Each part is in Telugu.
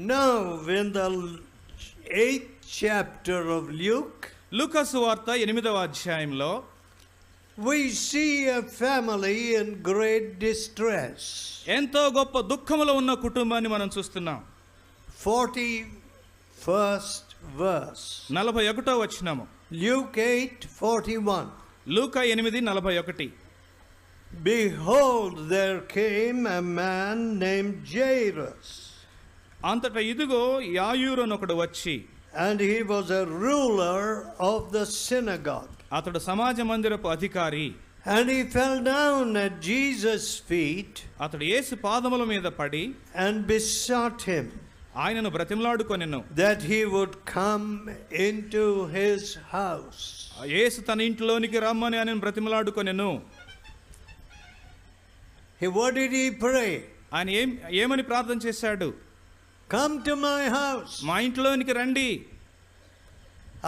Now, in the eighth chapter of Luke, లూకాసు వార్త ఎనిమిదవ అధ్యాయంలో we see a family in great distress. ఎంతో గొప్ప దుఃఖములో ఉన్న కుటుంబాన్ని మనం చూస్తున్నాం 41st verse. నలభై ఒకటో వచ్చినాము Luke 8 41. లూకా ఎనిమిది నలభై ఒకటి Behold, there came a man named Jairus, అంతటా ఇదిగో యాయూరు అని ఒకడు వచ్చి and he was a ruler of the synagogue. అతడు సమాజ మందిరపు అధికారి And he fell down at Jesus' feet అతడు యేసు పాదముల మీద పడి and besought him ఆయనను బ్రతిమలాడుకొనెను that he would come into his house. యేసు తన ఇంట్లోనికి రమ్మని ఆయన బ్రతిమలాడుకొనెను He, what did he pray? ఆయన ఏం ఏమని ప్రార్థన చేశాడు కమ్ టు మై హౌస్ మా ఇంట్లోనికి రండి.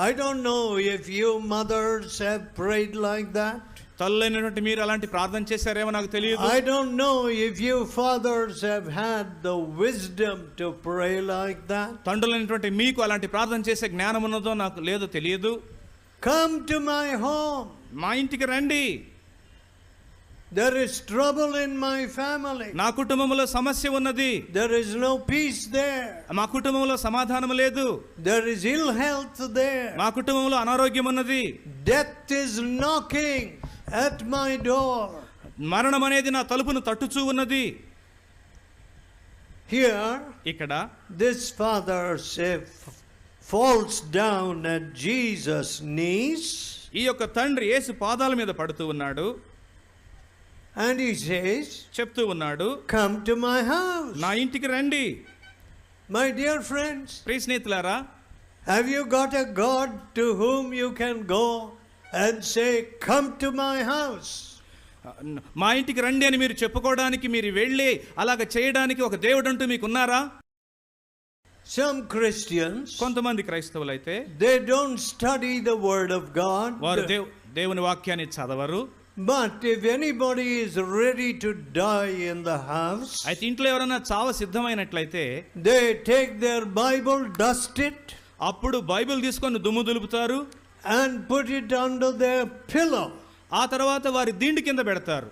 I don't know if you mothers have prayed like that తల్లైనటువంటి మీరు అలాంటి ప్రార్థన చేశారేమో నాకు తెలియదు. I don't know if you fathers have had the wisdom to pray like that తండ్రులైనటువంటి మీకు అలాంటి ప్రార్థన చేసే జ్ఞానం ఉన్నదో నాకు లేదో తెలియదు. కమ్ టు మై హోమ్ మా ఇంటికి రండి. There is trouble in my family. నా కుటుంబంలో సమస్య ఉన్నది There is no peace there. మా కుటుంబంలో సమాధానం లేదు There is ill health there. మా కుటుంబంలో అనారోగ్యం ఉన్నది Death is knocking at my door. మరణం అనేది నా తలుపును తట్టుచూ ఉన్నది Here, ఇక్కడ this father say, falls down at Jesus' knees ఈ యొక్క తండ్రి యేసు పాదాల మీద పడుతూ ఉన్నాడు And he says, చెప్తూ ఉన్నాడు Come to my house. నా ఇంటికి రండి My dear friends, ప్రియ స్నేహితులారా have you got a God to whom you can go and say, Come to my house? మా ఇంటికి రండి అని మీరు చెప్పుకోవడానికి మీరు వెళ్ళి అలాగ చేయడానికి ఒక దేవుడు అంటూ మీకు ఉన్నారా Some Christians, కొంతమంది క్రైస్తవులైతే they don't study the Word of God. వారు దేవ్ దేవుని వాక్యాన్ని చదవరు but if anybody is ready to die in the house అయితే ఇంట్లో ఎవరైనా చావ సిద్ధమైనట్లయితే they take their Bible dust it అప్పుడు బైబిల్ తీసుకొని దుమ్ము దులుపుతారు and put it under the pillow ఆ తర్వాత వారి దిండు కింద పెడతారు.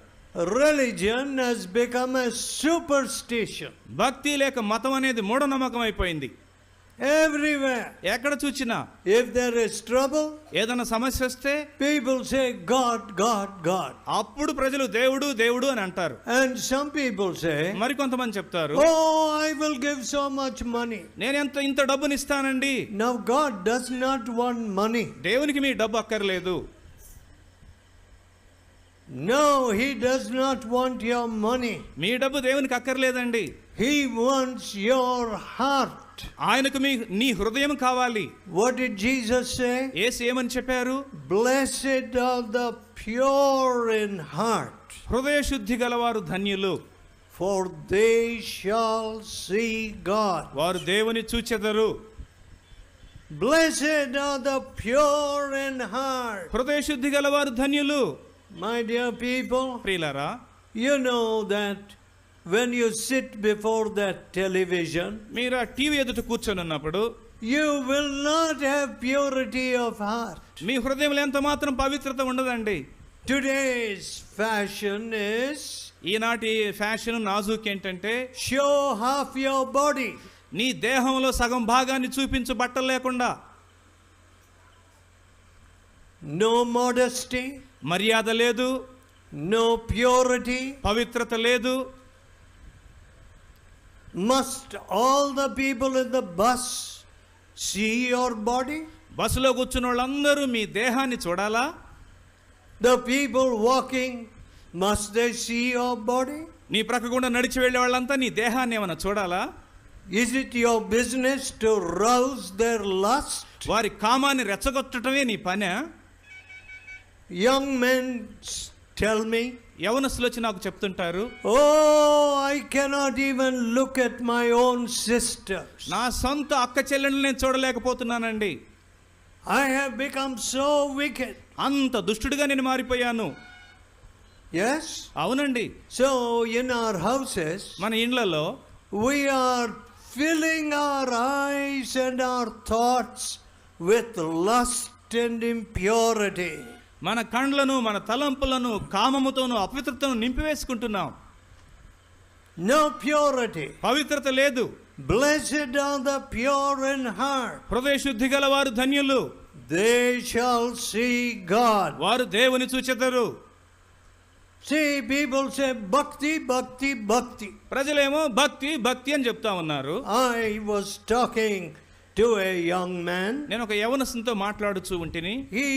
Religion has become a superstition భక్తి లేక మతం అనేది మూఢనమ్మకం అయిపోయింది. Everywhere. ఎక్కడ చూచినా If there is trouble, ఏదైనా సమస్య వస్తే people say, God, God, God. అప్పుడు ప్రజలు దేవుడు దేవుడు అని అంటారు And some people say, మరి కొంతమంది చెప్తారు Oh, I will give so much money. నేను ఎంత ఇంత డబ్బుని ఇస్తానండి Now, God does not want money. దేవునికి మీ డబ్బు అక్కర్లేదు No, He does not want your money. మీ డబ్బు దేవునికి అక్కర్లేదండి He wants your heart. ఆయనకు మీ నీ హృదయం కావాలి What did Jesus say? ఏసు ఏమని చెప్పారు Blessed are the pure in heart, హృదయ శుద్ధి గలవారు ధన్యులు for they shall see God. వారు దేవుని చూచెదరు Blessed are the pure in heart. హృదయ శుద్ధి గలవారు ధన్యులు My dear people, ప్రియులారా you know that when you sit before that television, మీరు ఆ టీవీ ఎదుట కూర్చొని ఉన్నప్పుడు you will not have purity of heart. మీ హృదయంలో ఎంత మాత్రం పవిత్రత ఉండదండి Today's fashion is ఈనాటి ఫ్యాషన్ నాజూక్ ఏంటంటే show half your body. నీ దేహంలో సగం భాగాన్ని చూపించు బట్టలు లేకుండా No modesty, మర్యాద లేదు no purity. పవిత్రత లేదు Must all the people in the bus see your body? బస్సులో కూర్చున్న వాళ్ళందరూ మీ దేహాన్ని చూడాలా The people walking, must they see your body? నీ ప్రక్క గుండా నడిచి వెళ్ళే వాళ్ళంతా నీ దేహాన్ని ఏమైనా చూడాలా Is it your business to rouse their lust? వారి కామాన్ని రెచ్చగొట్టడమే నీ పని Young men tell me, యవనస్తులు వచ్చి నాకు చెప్తుంటారు Oh, I cannot even look at my own sisters. నా సొంత అక్క చెల్లెళ్ళు నేను చూడలేకపోతున్నానండి I have become so wicked. అంత దుష్టుడిగా నేను మారిపోయాను Yes? అవునండి So, in our houses, మన ఇండ్లలో we are filling our eyes and our thoughts with lust and impurity. మన కండ్లను మన తలంపులను కామముతోను అపవిత్రతను నింపివేసుకుంటున్నాం. నో ప్యూరిటీ పవిత్రత లేదు. Blessed are the pure in heart హృదయ శుద్ధి గల వారు ధన్యులు. దే షాల్ సీ గాడ్ వారు దేవుని చూచెదరు సీ పీపుల్ సే భక్తి భక్తి భక్తి ప్రజలేమో భక్తి భక్తి అని చెప్తా ఉన్నారు. I was talking to a young man. నేను ఒక యవనసుతో మాట్లాడుచూ ఉంటిని He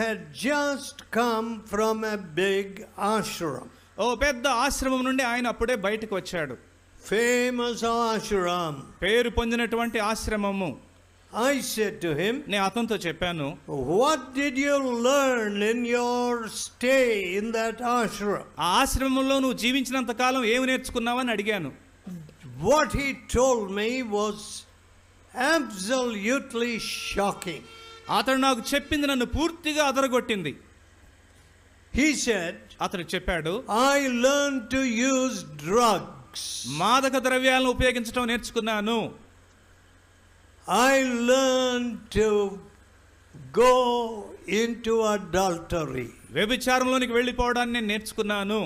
had just come from a big ashram, ఓ పెద్ద ఆశ్రమం నుండి ఆయన అప్పుడే బయటకు వచ్చాడు famous ashram. పేరు పొందినటువంటి ఆశ్రమము I said to him, నేను అతనితో చెప్పాను What did you learn in your stay in that ashram? ఆ ఆశ్రమంలో నువ్వు జీవించినంత కాలం ఏమి నేర్చుకున్నావని అడిగాను What he told me was absolutely shocking. అతడు నాకు చెప్పింది నన్ను పూర్తిగా అదరగొట్టింది He said, అతడు చెప్పాడు I learned to use drugs. మాదక ద్రవ్యాలను ఉపయోగించడం నేర్చుకున్నాను I learned to go into adultery. వ్యభిచారంలోనికి వెళ్ళిపోవడాన్ని నేను నేర్చుకున్నాను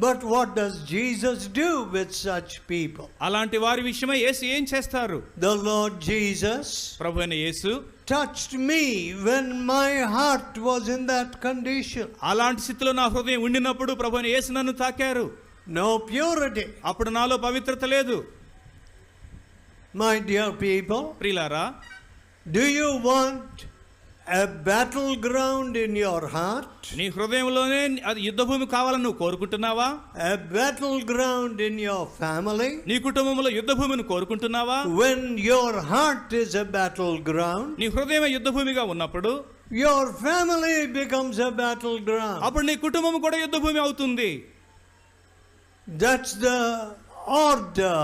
But what does Jesus do with such people? అలాంటి వారి విషయమై యేసు ఏం చేస్తారు The Lord Jesus ప్రభు అయిన యేసు touched me when my heart was in that condition. అలాంటి స్థితిలో నా హృదయం ఉండినప్పుడు ప్రభు అయిన యేసు నన్ను తాకారు No purity. అప్పుడు నాలో పవిత్రత లేదు My dear people, ప్రిలారా do you want a battleground in your heart? నీ హృదయంలోనే అది యుద్ధభూమి కావాలని నువ్వు కోరుకుంటున్నావా A battleground in your family? నీ కుటుంబంలో యుద్ధభూమిని కోరుకుంటున్నావా When your heart is a battleground, నీ హృదయమే యుద్ధభూమిగా ఉన్నప్పుడు your family becomes a battleground. అప్పుడు నీ కుటుంబం కూడా యుద్ధభూమి అవుతుంది That's the order,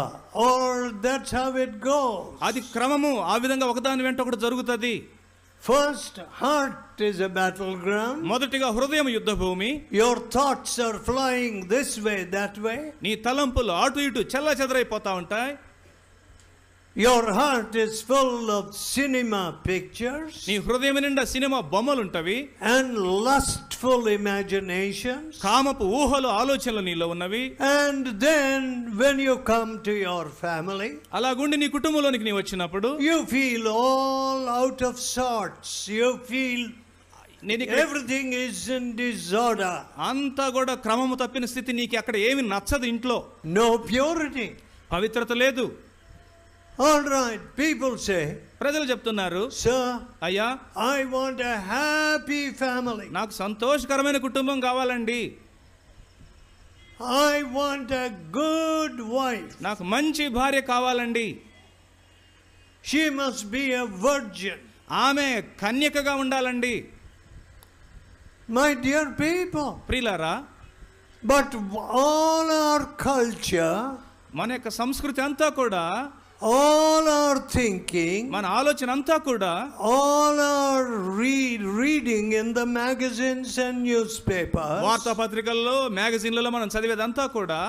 or that's how it goes. అది క్రమము ఆ విధంగా ఒకదాని వెంట ఒకటి జరుగుతుంది First, heart is a battleground. మొదటిగా హృదయం యుద్ధభూమి Your thoughts are flying this way, that way. నీ తలంపులు అటు ఇటు చెల్ల చెదరైపోతా ఉంటాయి Your heart is full of cinema pictures నీ హృదయం నిండా సినిమా బొమ్మలు ఉంటవి and lustful imaginations. కామపు ఊహలు ఆలోచనలు నీలో ఉన్నవి And then, when you come to your family, అలాగుండి నీ కుటుంబంలోనికి నీ వచ్చినప్పుడు you feel all out of sorts. You feel నేను ఇక్కడ everything is in disorder. అంతా కూడా క్రమము తప్పిన స్థితి నీకు అక్కడ ఏమి నచ్చదు ఇంట్లో No purity. పవిత్రత లేదు All right, people say, ప్రజలు చెప్తున్నారు Sir, అయ్యా I want a happy family. నాకు సంతోషకరమైన కుటుంబం కావాలండి I want a good wife. నాకు మంచి భార్య కావాలండి She must be a virgin. ఆమె కన్యకగా ఉండాలండి My dear people, ప్రియులారా but all our culture, మన యొక్క సంస్కృతి అంతా కూడా all our thinking, మన ఆలోచన అంతా కూడా all our read, reading in the magazines and newspapers వార్తాపత్రికల్లో మ్యాగజైన్లలో మనం చదివేదంతా కూడా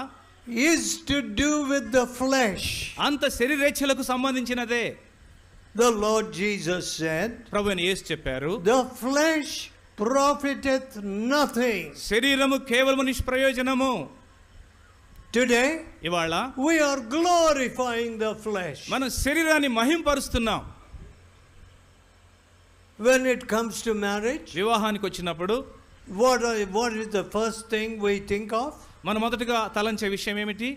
is to do with the flesh. అంత శరీరేచ్ఛలకు సంబంధించినదే The Lord Jesus said, ప్రభు యేసు చెప్పారు The flesh profiteth nothing. శరీరము కేవలము నిష్ప్రయోజనము టుడే ఇవాళ we are glorifying the flesh మన శరీరాన్ని మహింపరుస్తున్నాం. When it comes to marriage వివాహానికి వచ్చినప్పుడు what what is the first thing we think of మనం మొదటిగా తలంచే విషయం ఏమిటి?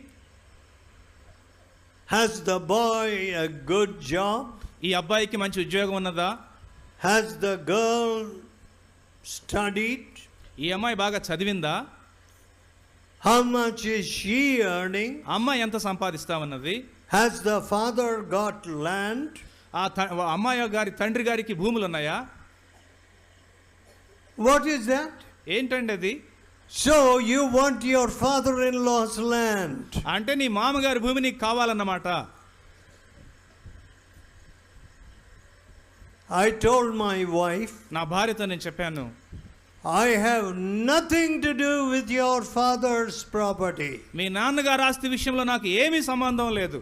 Has the boy a good job ఈ అబ్బాయికి మంచి ఉద్యోగం ఉన్నదా? హ్యాస్ ద గర్ల్ స్టడీ ఈ అమ్మాయి బాగా చదివిందా? How much is she earning? ఆ అమ్మాయి ఎంత సంపాదిస్తా ఉన్నది Has the father got land? ఆ అమ్మాయి గారి తండ్రి గారికి భూములు ఉన్నాయా What is that? ఏంటండి అది So you want your father in law's land. అంటే నీ మామగారి భూమి నీకు కావాలన్నమాట I told my wife, నా భార్యతో నేను చెప్పాను I have nothing to do with your father's property మీ నాన్నగారు ఆస్తి విషయంలో నాకు ఏమీ సంబంధం లేదు.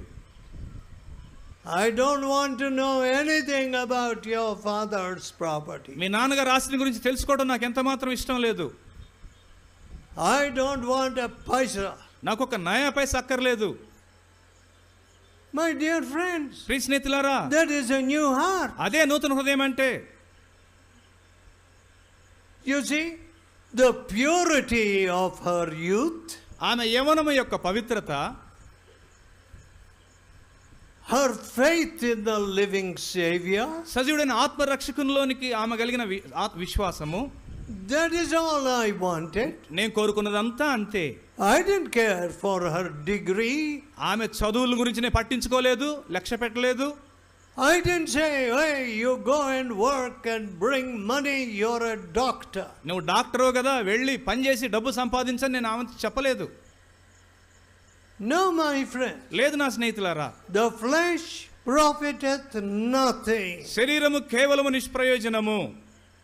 I don't want to know anything about your father's property మీ నాన్నగారు ఆస్తిని గురించి తెలుసుకోవడం నాకు ఎంత మాత్రం ఇష్టం లేదు. ఐ డోంట్ వాంట్ పైసా నాకు ఒక నయా పైసా అక్కర్లేదు. మై డియర్ ఫ్రెండ్స్ ప్రీ స్నేహితులారా that is a new heart అదే నూతన హృదయం అంటే You see, the purity of her youth, ఆమె యవనము యొక్క పవిత్రత her faith in the living Savior, సజీవుడైన ఆత్మరక్షకునిలోనికి ఆమె కలిగిన విశ్వాసము that is all I wanted. నేను కోరుకున్నదంతా అంతే I didn't care for her degree. ఆమె చదువుల గురించి నేను పట్టించుకోలేదు లక్ష్య పెట్టలేదు I didn't say, hey, you go and work and bring money, you're a doctor. నువ్వు డాక్టరు కదా వెళ్ళి పని చేసి డబ్బు సంపాదించని నేను ఆమె చెప్పలేదు No, my friend, లేదు నా స్నేహితులారా the flesh profiteth nothing. శరీరము కేవలము నిష్ప్రయోజనము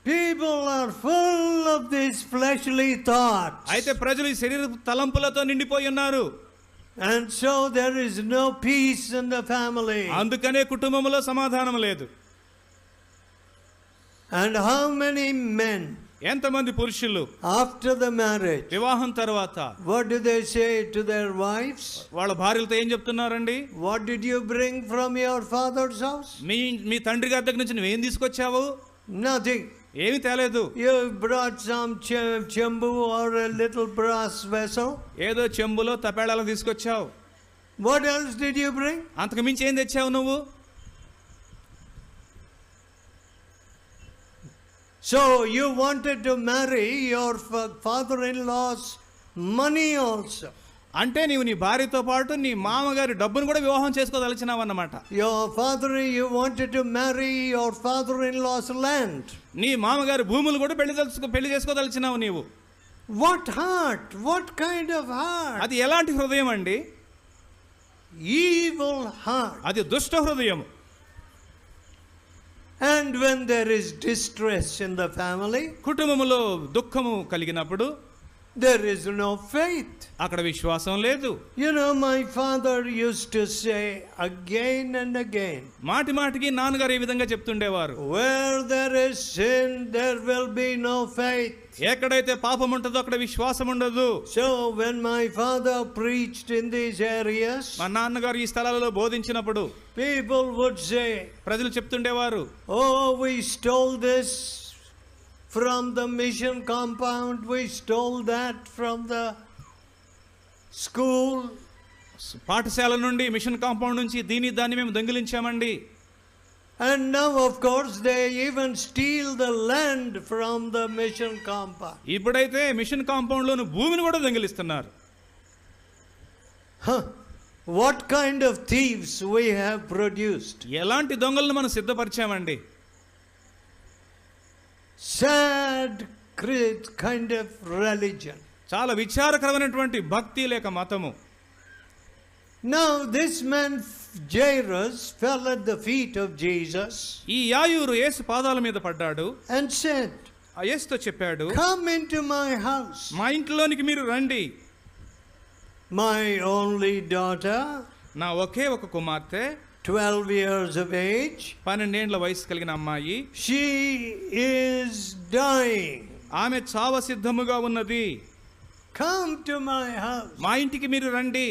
People are full of these fleshly thoughts. అయితే ప్రజలు ఈ శరీర తలంపులతో నిండిపోయి ఉన్నారు and so there is no peace in the family అందుకనే కుటుంబంలో సమాధానం లేదు. అండ్ హౌ మెనీ మెన్ ఎంతమంది పురుషులు ఆఫ్టర్ ద మ్యారేజ్ వివాహం తర్వాత what do they say to their wives వాళ్ళ భార్యలతో ఏం చెప్తున్నారండి? What did you bring from your father's house మీ మీ తండ్రి గారి దగ్గర నుంచి నువ్వు ఏం తీసుకొచ్చావు? నథింగ్ ఏమి తేలేదు. You brought some chembu or little brass vessel ఏదో చెంబులో తపేడాలను తీసుకొచ్చావు. What else did you bring అంతకు మించి ఏం తెచ్చావు నువ్వు? So you wanted to marry your father in law's money also అంటే నీవు నీ భార్యతో పాటు నీ మామగారి డబ్బును కూడా వివాహం చేసుకోదలిచినావు అన్నమాట your father you wanted to marry your father in law's land నీ మామగారి భూములు కూడా పెళ్ళి తెలుసుకో పెళ్ళి చేసుకోదలిచినావు నీవు. What heart what kind of heart అది ఎలాంటి హృదయం అండి? ఈవిల్ హార్ట్ అది దుష్ట హృదయం and when there is distress in the family కుటుంబములో దుఃఖము కలిగినప్పుడు దెర్ ఇస్ నో ఫెయిత్ అక్కడ విశ్వాసం లేదు. You know my father used to say again and again మాటి మాటికి నాన్నగారు ఈ విధంగా చెప్తుండేవారు. Where there is sin there will be no faith ఎక్కడైతే పాపం ఉంటుందో అక్కడ విశ్వాసం ఉండదు. So when my father preached in this areas మా నాన్నగారు ఈ స్థలాలలో బోధించినప్పుడు పీపుల్ వుడ్ సే ప్రజలు చెప్తుండేవారు ఓ we stole this from the mission compound we stole that from the school పాఠశాల నుండి మిషన్ కాంపౌండ్ నుంచి దీని దాన్ని మేము దొంగిలించామండి. And now of course they even steal the land from the mission compound ఇప్పుడైతే మిషన్ కాంపౌండ్లోని భూమిని కూడా దొంగిలిస్తున్నారు. What kind of thieves we have produced ఎలాంటి దొంగలను మనం సిద్ధపరిచామండి? Sad cri- kind of religion. చాలా విచారకరమైనటువంటి భక్తి లేక మతము Now, this man Jairus fell at the feet of Jesus ఈ యాయూరు యేసు పాదాల మీద పడ్డాడు and said, ఆ యేసుతో చెప్పాడు Come into my house. మా ఇంట్లోనికి మీరు రండి My only daughter, నా ఒకే ఒక కుమార్తె 12 years of age, పన్నెండేండ్ల వయసు కలిగిన అమ్మాయి she is dying. ఆమె చావ సిద్ధముగా ఉన్నది Come to my house. మా ఇంటికి మీరు రండి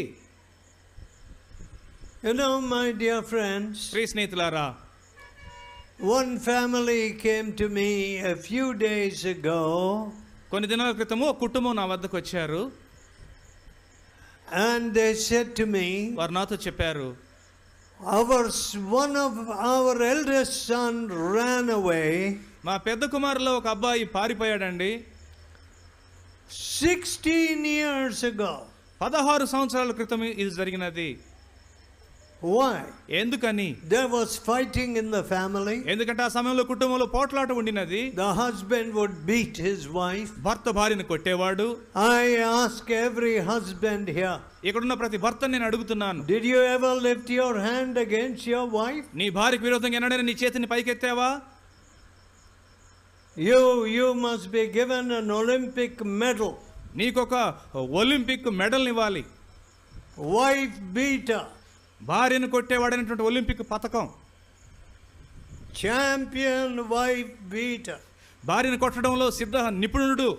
You know, my dear friends, స్త్రీ స్నేహితులారా one family came to me a few days ago కొన్ని దినాల క్రితము ఒక కుటుంబం నా వద్దకు వచ్చారు and they said to me, వారు నాతో చెప్పారు Our one of our eldest son ran away. మా పెద్ద కుమారులో ఒక అబ్బాయి పారిపోయాడండి. 16 years ago. పదహారు సంవత్సరాల క్రితం ఇది జరిగినది. Why? ఎందుకని There was fighting in the family. ఎందుకంటే ఆ సమయంలో కుటుంబంలో పోట్లాట ఉండినది The husband would beat his wife. భర్త భార్యను కొట్టేవాడు I ask every husband here, ఇక్కడున్న ప్రతి భర్త నేను అడుగుతున్నాను did you ever lift your hand against your wife? నీ భార్యకు విరోధంగా ఎన్నడైనా నీ చేతిని పైకెత్తావా You, you must be given an Olympic medal. నీకొక ఒలింపిక్ మెడల్ ఇవ్వాలి Wife beater. భార్యను కొట్టేవాడైనటువంటి ఒలింపిక్ పథకం. ఛాంపియన్ వైఫ్ బీట్ భార్యను కొట్టడంలో సిద్ధ నిపుణుడు.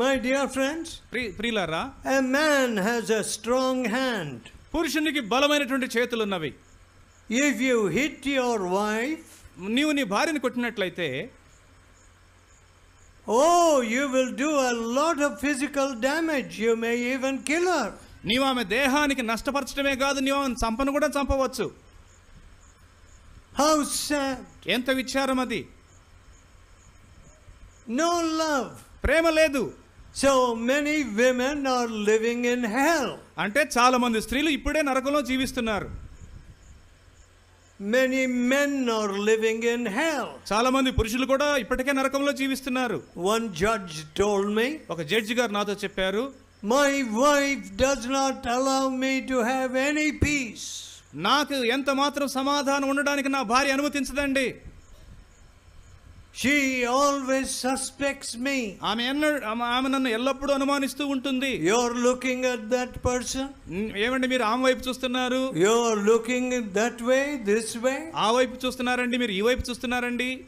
మై డియర్ ఫ్రెండ్స్ ప్రియులారా a man has a strong hand పురుషునికి బలమైనటువంటి చేతులు ఉన్నవి if you hit your wife నీవు నీ భార్యను కొట్టినట్లయితే ఓ you will do a lot of physical damage you may even kill her నీవు ఆమె దేహానికి నష్టపరచడమే కాదు నీవు ఆమెను చంపను కూడా చంపవచ్చు How sad. ఎంత విచారం అది No love. ప్రేమ లేదు So many women are living in hell. అంటే చాలా మంది స్త్రీలు ఇప్పుడే నరకంలో జీవిస్తున్నారు Many men are living in hell. చాలా మంది పురుషులు కూడా ఇప్పటికే నరకంలో జీవిస్తున్నారు One judge told me, ఒక జడ్జి గారు నాతో చెప్పారు My wife does not allow me to have any peace. నాకు ఎంత మాత్రం సమాధానం ఉండడానికి నా భార్య అనుమతించదండి She always suspects me. ఆమె ఆమె- నన్ను ఎల్లప్పుడూ అనుమానిస్తూ ఉంటుంది looking at that person. ఉమ్, ఏమండి మీరు ఆమె వైపు చూస్తున్నారు You're looking that way, this way. ఆ వైపు చూస్తున్నారండి మీరు ఈ వైపు చూస్తున్నారండి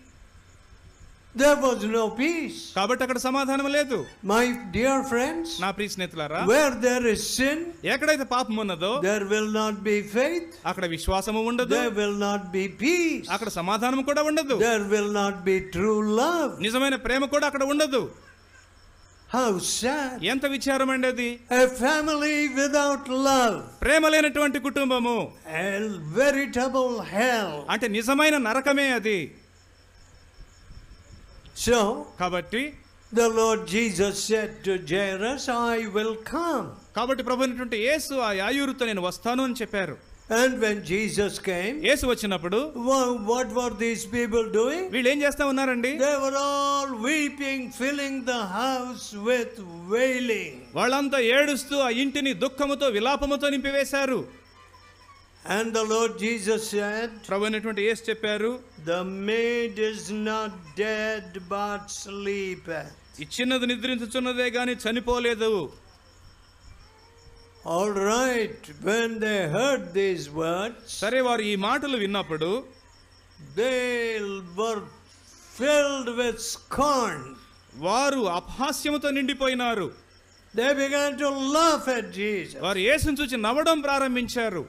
There was no peace. కాబట్టి అక్కడ సమాధానం లేదు My dear friends, నా ప్రియ స్నేహితులారా where there is sin, ఎక్కడైతే పాపం ఉన్నదో there will not be faith. అక్కడ విశ్వాసము ఉండదు There will not be peace. అక్కడ సమాధానం కూడా ఉండదు There will not be true love. నిజమైన ప్రేమ కూడా అక్కడ ఉండదు How sad. ఎంత విచారం అండి అది A family without love. ప్రేమ లేనటువంటి కుటుంబము A veritable hell. అంటే నిజమైన నరకమే అది So, కాబట్టి the Lord Jesus said to Jairus, I will come. కాబట్టి ప్రభు అయినటువంటి యేసు ఆ యాయూరుతో నేను వస్తాను అని చెప్పారు And when Jesus came, యేసు వచ్చినప్పుడు what were these people doing? వీళ్ళు ఏం చేస్తా ఉన్నారండి They were all weeping, filling the house with wailing. వాళ్ళంతా ఏడుస్తూ ఆ ఇంటిని దుఃఖముతో విలాపముతో నింపివేశారు And the Lord Jesus said, ప్రభు అయినటువంటి యేసు చెప్పారు The maid is not dead but sleepeth. ఈ చిన్నది నిద్రించుచున్నదే గాని చనిపోలేదు All right, when they heard these words, సరే వారు ఈ మాటలు విన్నప్పుడు they were filled with scorn. వారు అపహాస్యముతో నిండిపోయినారు They began to laugh at Jesus. వారు యేసును చూసి నవ్వడం ప్రారంభించారు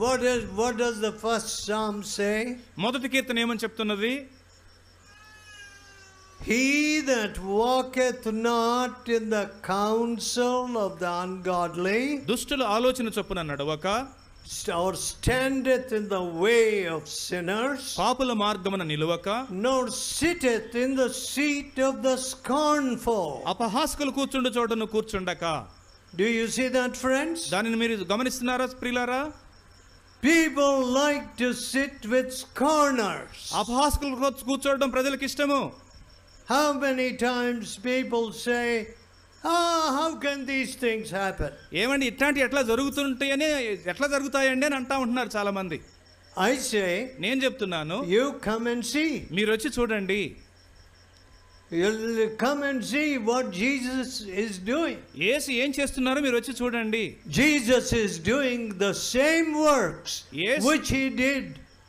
What is what does the first psalm say? మొదటి కీర్తన ఏమని చెప్తున్నది He that walketh not in the counsel of the ungodly, దుష్టుల ఆలోచన చొప్పున నడవక or standeth in the way of sinners, పాపుల మార్గమున నిలువక nor sitteth in the seat of the scornful. అపహాస్కులు కూర్చుండు చోటను కూర్చుండక Do you see that, friends? దానిని మీరు గమనిస్తున్నారా ప్రియులారా People like to sit with scorners. అపహాస్కులు కూర్చు- కూర్చోవడం ప్రజలకు ఇష్టము How many times people say, Ah, how can these things happen? ఏమండి ఇట్లాంటి ఎట్లా జరుగుతుంటాయని ఎట్లా జరుగుతాయండి అని అంటా ఉంటున్నారు చాలా మంది I say, నేను చెప్తున్నాను You come and see. మీరు వచ్చి చూడండి Come and see what Jesus is doing. యేసు ఏం చేస్తున్నారో మీరు వచ్చి చూడండి Jesus is doing the same works Yes. which he did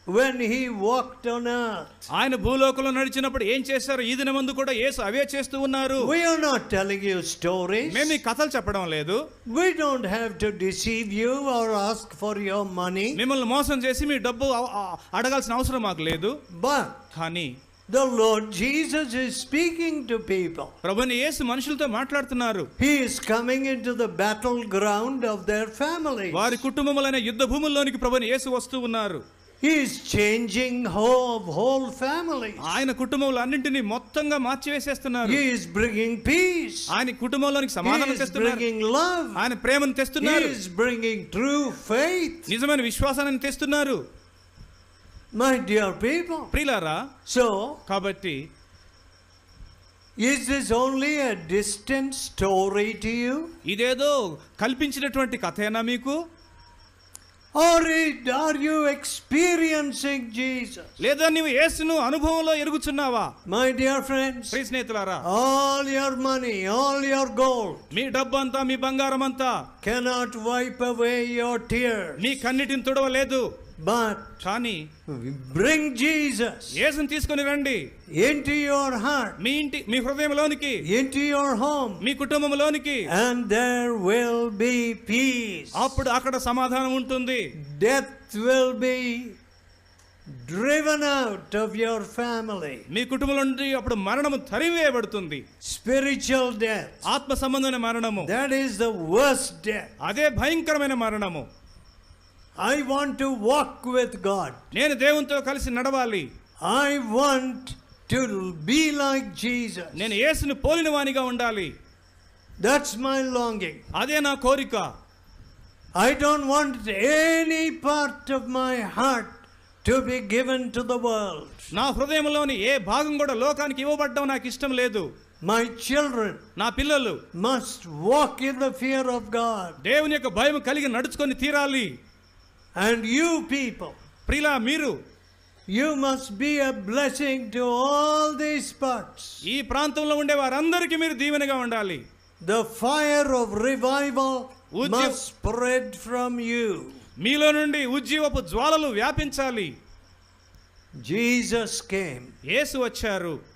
when he walked on earth. ఆయన భూలోకంలో నడిచినప్పుడు ఏం చేశారు ఈ దినమందు కూడా యేసు అవే చేస్తూ ఉన్నారు We are not telling you stories. మేము ఈ కథలు చెప్పడం లేదు We don't have to deceive you or ask for your money. మిమ్మల్ని మోసం చేసి మీ డబ్బు అడగాల్సిన అవసరం మాకు లేదు But కానీ the Lord Jesus is speaking to people. ప్రభుని యేసు మనుషులతో మాట్లాడుతున్నారు He is coming into the battleground of their families. వారి కుటుంబములైన యుద్ధ భూముల్లోనికి ప్రభుని యేసు వస్తూ ఉన్నారు He is changing whole, whole families. ఆయన కుటుంబంలో అన్నింటినీ మొత్తంగా మార్చివేసేస్తున్నారు He is bringing peace. ఆయన కుటుంబంలోనికి He సమాధానం is తెస్తున్నారు bringing love. ఆయన ప్రేమను He తెస్తున్నారు is bringing true faith. నిజమైన విశ్వాసాన్ని తెస్తున్నారు My dear people. ప్రియులారా So, కాబట్టి is this only a distant story to you? ఇదేదో కల్పించినటువంటి కథేనా మీకు Or it- are you experiencing Jesus? లేదా నీవు యేసును అనుభవంలో ఎరుగుచున్నావా My dear friends, ప్రియ స్నేహితులారా all your money, all your gold మీ డబ్బు అంతా మీ బంగారం అంతా cannot wipe away your tears. Me కన్నిటిని తుడవలేదు But కానీ bring Jesus యేసుని తీసుకొని రండి into your heart, మీ ఇంటి మీ హృదయంలోనికి into your home, me కుటుంబంలోనికి and there will be peace. అప్పుడు అక్కడ సమాధానం ఉంటుంది Death will be driven out of your family. మీ కుటుంబంలో నుండి అప్పుడు మరణము తరివేయబడుతుంది Spiritual death. ఆత్మ సంబంధమైన మరణము That is the worst death. అదే భయంకరమైన మరణము I want to walk with God. నేను దేవునితో కలిసి నడవాలి I want to be like Jesus. నేను యేసుని పోలిన వానిగా ఉండాలి That's my longing. అదే నా కోరిక I don't want any part of my heart to be given to the world. నా హృదయంలోని ఏ భాగం కూడా లోకానికి ఇవ్వబడ్డం నాకు ఇష్టం లేదు My children నా పిల్లలు must walk in the fear of God. దేవుని యొక్క భయం కలిగి నడుచుకొని తీరాలి అండ్ యూ పీపుల్ ప్రిలా మీరు. You must be a blessing to all these parts ఈ ప్రాంతంలో ఉండే వారందరికీ మీరు దీవెనగా ఉండాలి. The fire of revival must spread from you మీలో నుండి ఉజ్జీవపు జ్వాలలు వ్యాపించాలి. జీసస్ కేమ్ యేసు వచ్చారు.